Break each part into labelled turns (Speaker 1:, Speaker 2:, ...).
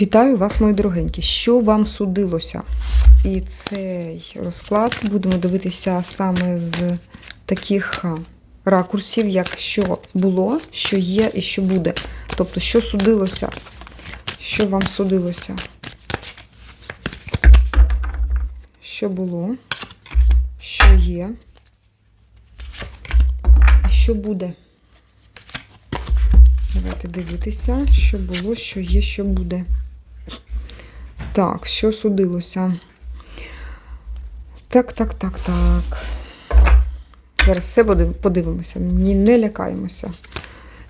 Speaker 1: Вітаю вас, мої дорогенькі. Що вам судилося? І цей розклад будемо дивитися саме з таких ракурсів, як що було, що є і що буде. Тобто, що судилося, що вам судилося? Що було, що є, і що буде. Давайте дивитися, що було, що є, що буде. Так, що судилося? Так, так, так, так. Зараз все подивимося. Не лякаємося.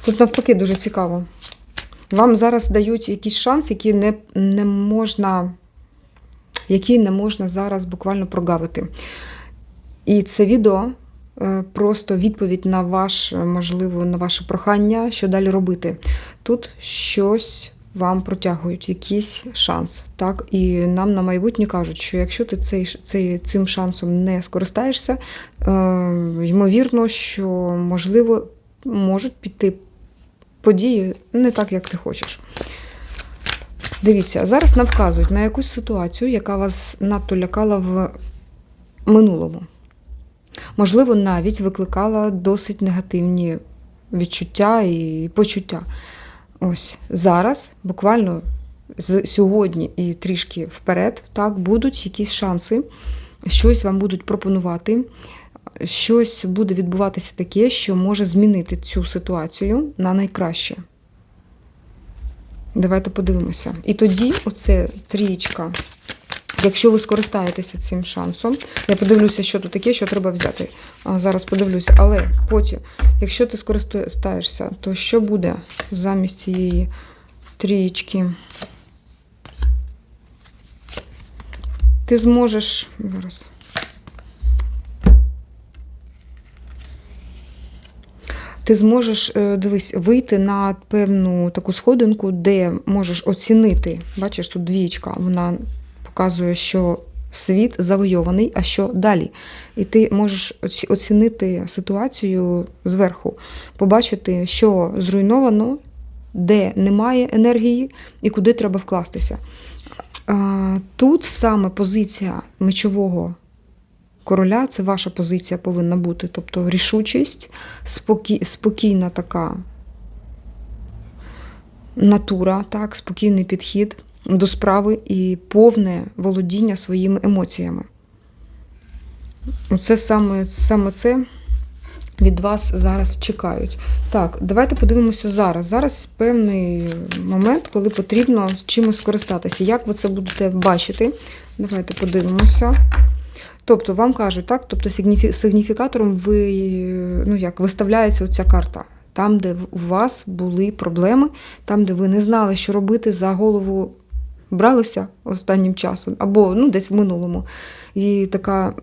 Speaker 1: Тут навпаки дуже цікаво. Вам зараз дають якийсь шанс, який не, не можна, який не можна зараз буквально прогавити. І це відео е, просто відповідь на ваш, можливо, на ваше прохання, що далі робити. Тут щось вам протягують, якийсь шанс. Так? І нам на майбутнє кажуть, що якщо ти цей, цей, цим шансом не скористаєшся, е, ймовірно, що можливо можуть піти події не так, як ти хочеш. Дивіться, зараз нам вказують на якусь ситуацію, яка вас надто лякала в минулому. Можливо, навіть викликала досить негативні відчуття і почуття. Ось зараз, буквально з сьогодні і трішки вперед, так, будуть якісь шанси, щось вам будуть пропонувати, щось буде відбуватися таке, що може змінити цю ситуацію на найкраще. Давайте подивимося. І тоді оце трієчка. Якщо ви скористаєтеся цим шансом, я подивлюся, що тут таке, що треба взяти. Зараз подивлюся. Але потім, якщо ти скористаєшся, то що буде замість цієї трієчки? Ти зможеш зараз. Ти зможеш, е, дивись, вийти на певну таку сходинку, де можеш оцінити. Бачиш, тут двічка, вона показує, що світ завойований, а що далі. І ти можеш оцінити ситуацію зверху, побачити, що зруйновано, де немає енергії і куди треба вкластися. Тут саме позиція мечового короля, це ваша позиція повинна бути. Тобто рішучість, спокій, спокійна така натура, так, спокійний підхід до справи і повне володіння своїми емоціями. Оце саме, саме це від вас зараз чекають. Так, давайте подивимося зараз. Зараз певний момент, коли потрібно чимось скористатися. Як ви це будете бачити? Давайте подивимося. Тобто вам кажуть, так, тобто сигніфікатором ви, ну як, виставляється оця карта. Там, де у вас були проблеми, там, де ви не знали, що робити, за голову бралися останнім часом, або ну, десь в минулому. І така,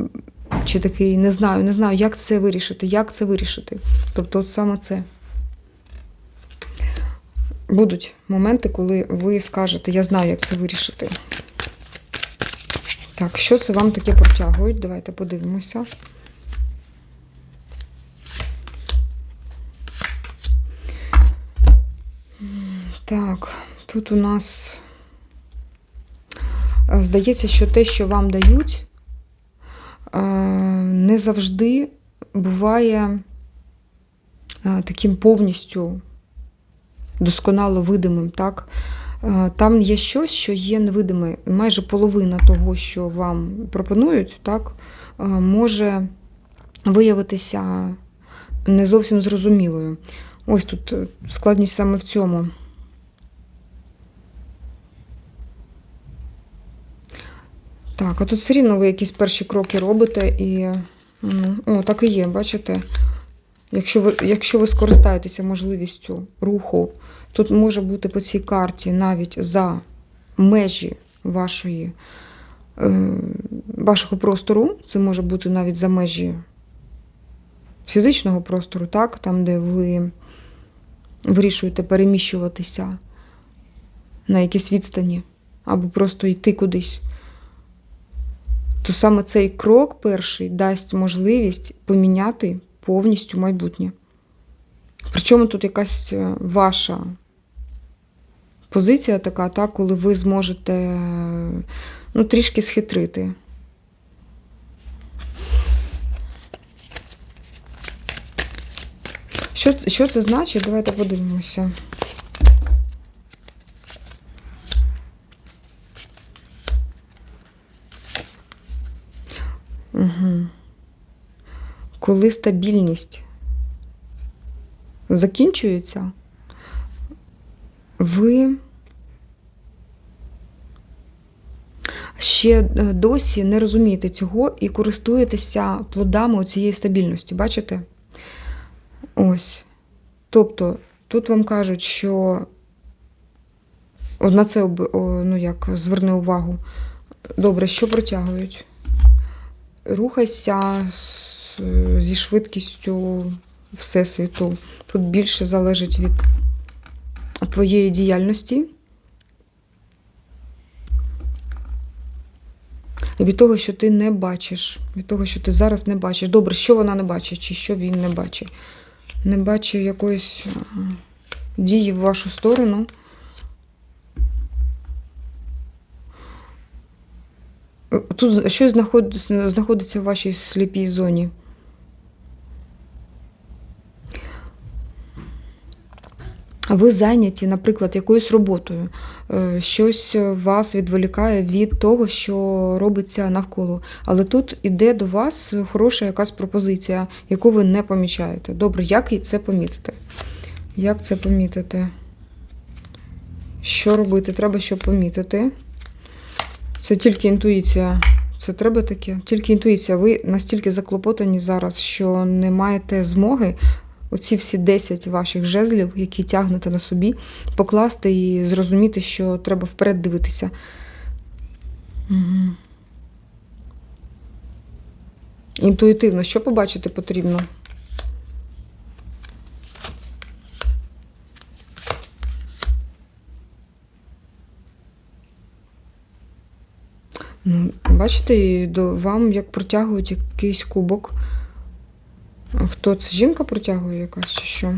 Speaker 1: чи такий, не знаю, не знаю, як це вирішити, як це вирішити. Тобто, от саме це. Будуть моменти, коли ви скажете, я знаю, як це вирішити. Так, що це вам таке протягують? Давайте подивимося. Так, тут у нас здається, що те, що вам дають, е, не завжди буває е, таким повністю досконало видимим, так? Е, Там є щось, що є невидиме. Майже половина того, що вам пропонують, так, може виявитися не зовсім зрозумілою. Ось тут складність саме в цьому. Так, а тут все рівно ви якісь перші кроки робите і. ну, О, так і є, бачите? Якщо ви, якщо ви скористаєтеся можливістю руху, тут може бути по цій карті навіть за межі вашої, е, вашого простору, це може бути навіть за межі фізичного простору, так, там, де ви вирішуєте переміщуватися на якісь відстані або просто йти кудись. То саме цей крок перший дасть можливість поміняти повністю майбутнє. Причому тут якась е, ваша позиція така, так, коли ви зможете е, ну, трішки схитрити. Що, що це значить? Давайте подивимося. Коли стабільність закінчується, ви ще е, досі не розумієте цього і користуєтеся плодами цієї стабільності. Бачите? Ось. Тобто, тут вам кажуть, що на це ну як, зверни увагу. Добре, що протягують? Рухайся зі швидкістю Всесвіту. Тут більше залежить від твоєї діяльності. І від того, що ти не бачиш, від того, що ти зараз не бачиш. Добре, що вона не бачить, чи що він не бачить. Не бачить якоїсь дії в вашу сторону. Е, Тут щось знаходиться в вашій сліпій зоні. Ви зайняті, наприклад, якоюсь роботою, Е, щось вас відволікає від того, що робиться навколо. Але тут іде до вас хороша якась пропозиція, яку ви не помічаєте. Добре, як і це помітити? Як це помітити? Що робити? Треба що помітити. Це тільки інтуїція. Це треба таке. Тільки інтуїція. Ви настільки заклопотані зараз, що не маєте змоги оці всі 10 ваших жезлів, які тягнете на собі, покласти і зрозуміти, що треба вперед дивитися. Угу. Інтуїтивно, що побачити потрібно? Ну, бачите, вам як протягують якийсь кубок. Хто це? Жінка протягує якась чи що?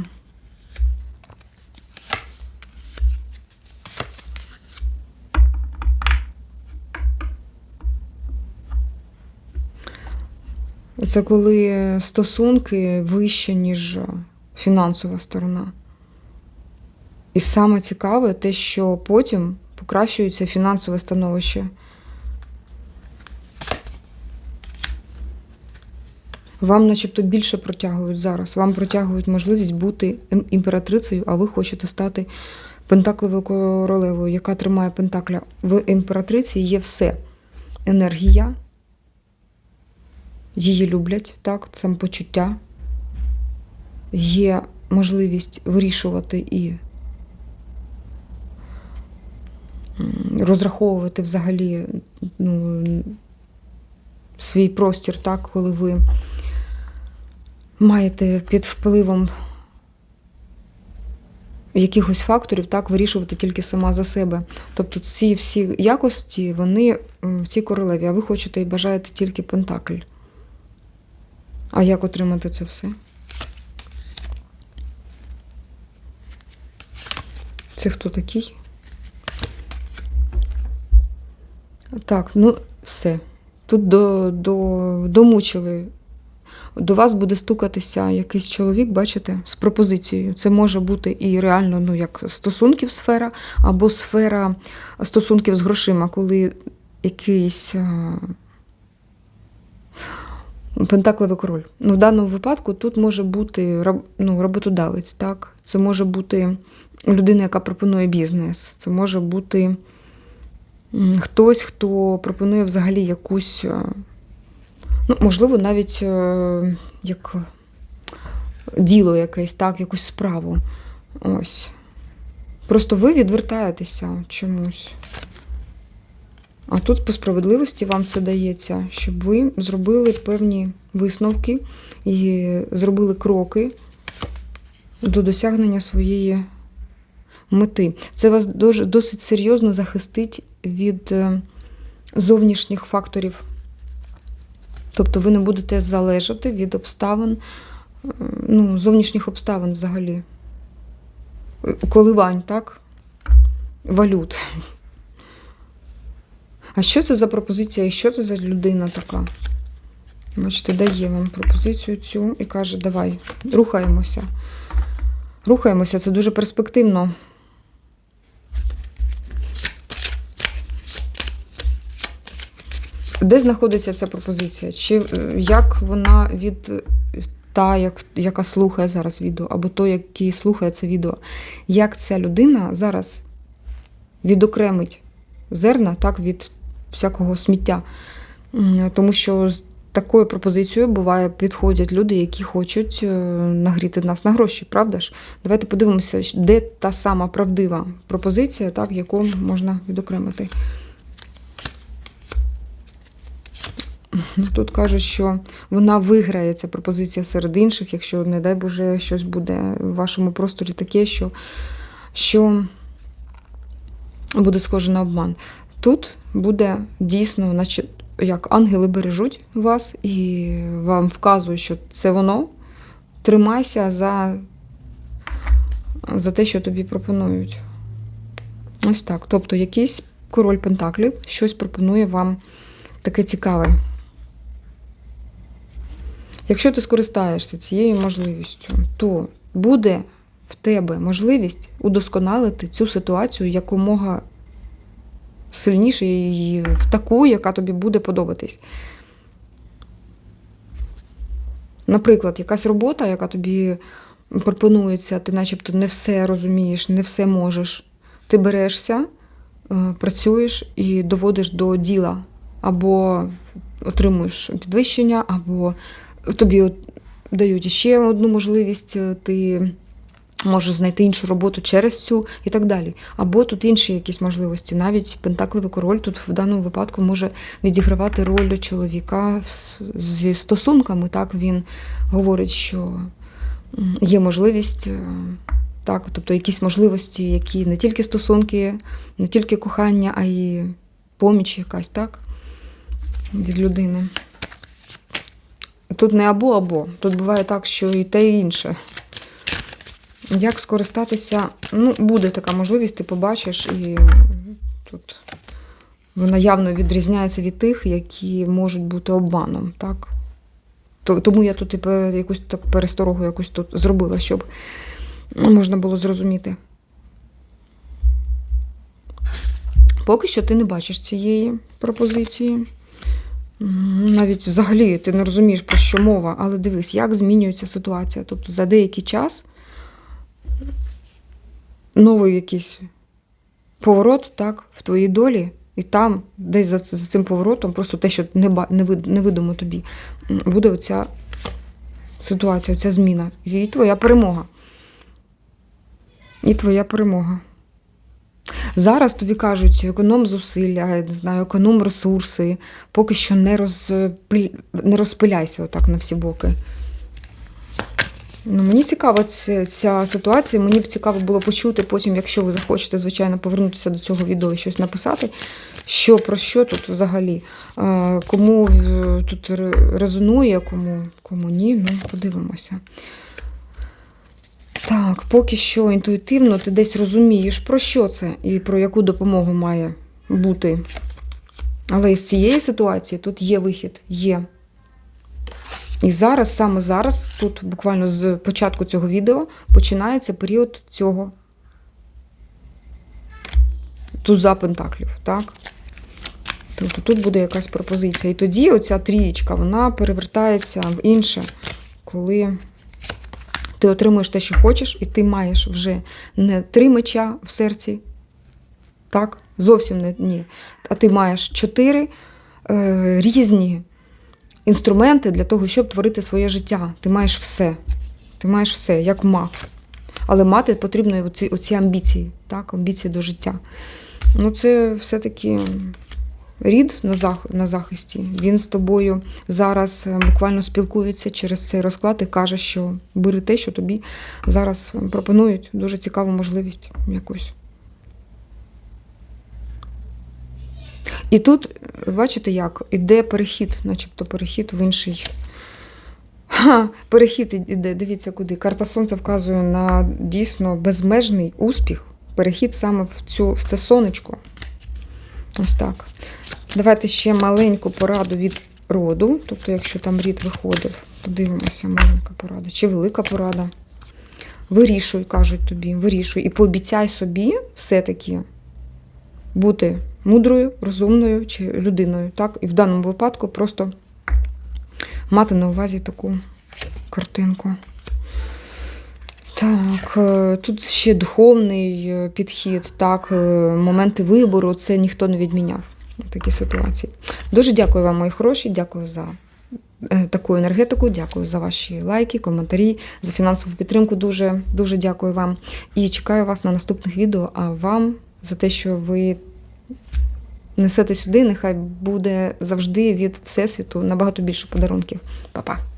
Speaker 1: Це коли стосунки вище, ніж фінансова сторона. І саме цікаве те, що потім покращується фінансове становище. Вам, начебто, більше протягують зараз. Вам протягують можливість бути імператрицею, а ви хочете стати пентаклевою королевою, яка тримає пентакля. В імператриці є все: енергія, її люблять, так, самопочуття, є можливість вирішувати і розраховувати взагалі ну, свій простір, так, коли ви маєте під впливом якихось факторів так вирішувати тільки сама за себе. Тобто ці всі якості, вони в цій королеві, а ви хочете і бажаєте тільки пентакль. А як отримати це все? Це хто такий? Так, ну все. Тут до, до, домучили. До вас буде стукатися якийсь чоловік, бачите, з пропозицією. Це може бути і реально ну, як стосунків сфера, або сфера стосунків з грошима, коли якийсь а, пентаклевий король. Ну, в даному випадку тут може бути ну, роботодавець, так? Це може бути людина, яка пропонує бізнес. Це може бути хтось, хто пропонує взагалі якусь. Ну, можливо, навіть е, як діло якесь, так, якусь справу. Ось. Просто ви відвертаєтеся чомусь. А тут по справедливості вам це дається, щоб ви зробили певні висновки і зробили кроки до досягнення своєї мети. Це вас досить серйозно захистить від е, зовнішніх факторів. Тобто ви не будете залежати від обставин, е, ну, зовнішніх обставин взагалі. Коливань, так? валют. А що це за пропозиція? І що це за людина така? Бачите, дає вам пропозицію цю і каже, давай, рухаємося. Рухаємося, це дуже перспективно. Де знаходиться ця пропозиція? Чи е, як вона від та, як, яка слухає зараз відео, або той, який слухає це відео, як ця людина зараз відокремить зерна так, від всякого сміття? Тому що з такою пропозицією буває підходять люди, які хочуть е, нагріти нас на гроші, правда ж? Давайте подивимося, де та сама правдива пропозиція, так, яку можна відокремити. Ну, Тут кажуть, що вона виграє ця пропозиція серед інших, якщо, не дай Боже, щось буде в вашому просторі таке, що, що буде схоже на обман. Тут буде дійсно, наче як ангели бережуть вас і вам вказують, що це воно. Тримайся за, за те, що тобі пропонують. Ось так. Тобто, якийсь король Пентаклів щось пропонує вам таке цікаве. Якщо ти скористаєшся цією можливістю, то буде в тебе можливість удосконалити цю ситуацію якомога сильніше і в таку, яка тобі буде подобатись. Наприклад, якась робота, яка тобі пропонується, ти начебто не все розумієш, не все можеш. Ти берешся, е, працюєш і доводиш до діла, або отримуєш підвищення, або тобі дають ще одну можливість, е, ти можеш знайти іншу роботу через цю і так далі. Або тут інші якісь можливості. Навіть Пентакливий король тут в даному випадку може відігравати роль чоловіка зі стосунками. Так він говорить, що є можливість. е, Так, тобто якісь можливості, які не тільки стосунки, не тільки кохання, а й поміч якась, так? Від людини. Тут не або-або. Тут буває так, що і те, і інше. Як скористатися? Ну, буде така можливість, ти побачиш, і тут вона явно відрізняється від тих, які можуть бути обманом, так? Тому я тут і якусь так пересторогу якусь тут зробила, щоб можна було зрозуміти. Поки що ти не бачиш цієї пропозиції. Навіть взагалі ти не розумієш, про що мова, але дивись, як змінюється ситуація. Тобто за деякий час новий якийсь поворот так, в твоїй долі, і там, десь за, за цим поворотом, просто те, що не, не, вид- невидимо тобі, буде оця ситуація, оця зміна. І твоя перемога. І твоя перемога. Зараз тобі кажуть, економ зусилля, не знаю, економ ресурси, поки що не, розпиль... не розпиляйся отак на всі боки. Ну, мені цікава ця, ця ситуація. Мені б цікаво було почути потім, якщо ви захочете, звичайно, повернутися до цього відео і щось написати. Що про що тут взагалі? Е, Кому е, тут резонує, кому, кому ні, ну подивимося. Так, поки що інтуїтивно ти десь розумієш, про що це і про яку допомогу має бути. Але із цієї ситуації тут є вихід, є. І зараз, саме зараз, тут буквально з початку цього відео, починається період цього туза пентаклів, так? Тобто тут буде якась пропозиція. І тоді оця трієчка, вона перевертається в інше, коли ти отримуєш те, що хочеш, і ти маєш вже не три меча в серці, так? Зовсім не ні. А ти маєш чотири е, різні інструменти для того, щоб творити своє життя. Ти маєш все. Ти маєш все, як маг. Але мати потрібно оці, оці амбіції, так? амбіції до життя. Ну, це все-таки рід на, зах, на захисті. Він з тобою зараз е, буквально спілкується через цей розклад і каже, що бери те, що тобі зараз пропонують. Дуже цікаву можливість якусь. І тут, е, бачите, як іде перехід, начебто перехід в інший. Ха, перехід іде, дивіться куди. Карта Сонця вказує на дійсно безмежний успіх, перехід саме в, цю, в це сонечко. Ось так. Давайте ще маленьку пораду від роду. Тобто, якщо там рід виходив, подивимося, маленька порада. Чи велика порада. Вирішуй, кажуть тобі, вирішуй. І пообіцяй собі все-таки бути мудрою, розумною чи людиною. Так? І в даному випадку просто мати на увазі таку картинку. Так, е, тут ще духовний е, підхід, так, е, моменти вибору, це ніхто не відміняв. Такі ситуації. Дуже дякую вам, мої хороші. Дякую за таку енергетику. Дякую за ваші лайки, коментарі, за фінансову підтримку. Дуже дуже дякую вам. І чекаю вас на наступних відео. А вам за те, що ви несете сюди. Нехай буде завжди від Всесвіту набагато більше подарунків. Па-па!